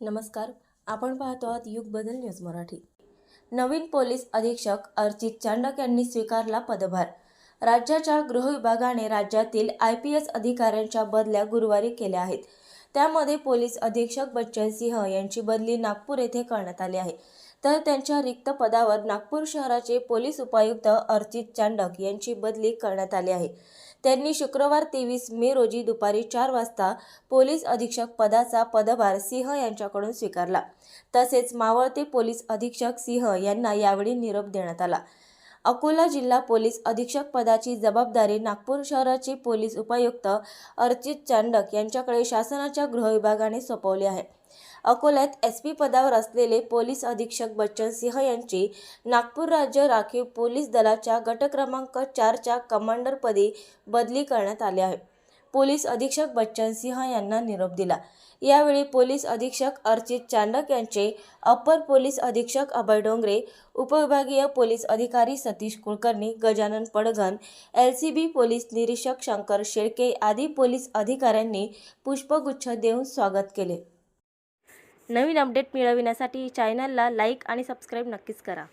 नमस्कार. आपण पाहतो आहात युग बदल न्यूज मराठी. नवीन पोलीस अधीक्षक अर्चित चांडक यांनी स्वीकारला पदभार. राज्याच्या गृह विभागाने राज्यातील आय पी एस अधिकाऱ्यांच्या बदल्या गुरुवारी केल्या आहेत. त्यामध्ये पोलीस अधीक्षक बच्चन सिंह यांची बदली नागपूर येथे करण्यात आली आहे. तर त्यांच्या रिक्त पदावर नागपूर शहराचे पोलीस उपायुक्त अर्जित चांडक यांची बदली करण्यात आली आहे. त्यांनी शुक्रवार तेवीस मे रोजी दुपारी चार वाजता पोलीस अधीक्षक पदाचा पदभार सिंह यांच्याकडून स्वीकारला. तसेच मावळते पोलीस अधीक्षक सिंह यांना यावेळी निरोप देण्यात आला. अकोला जिल्हा पोलीस अधीक्षक पदाची जबाबदारी नागपूर शहराचे पोलीस उपायुक्त अर्चित चांडक यांच्याकडे शासनाच्या गृहविभागाने सोपवली आहे. अकोल्यात एस पी पदावर असलेले पोलीस अधीक्षक बच्चन सिंह यांची नागपूर राज्य राखीव पोलीस दलाच्या गट क्रमांक चारच्या कमांडरपदी बदली करण्यात आली आहे. पोलीस अधीक्षक बच्चन सिंह यांना निरोप दिला. यावेळी पोलीस अधीक्षक अर्चित चांडक यांचे अप्पर पोलीस अधीक्षक अभय डोंगरे उपविभागीय पोलीस अधिकारी Satish Kulkarni Gajanan Padghan L C B police निरीक्षक शंकर शेळके आदी पोलीस अधिकाऱ्यांनी पुष्पगुच्छ देऊन स्वागत केले. नवीन अपडेट मिळविण्यासाठी चॅनलला लाईक आणि सबस्क्राईब नक्कीच करा.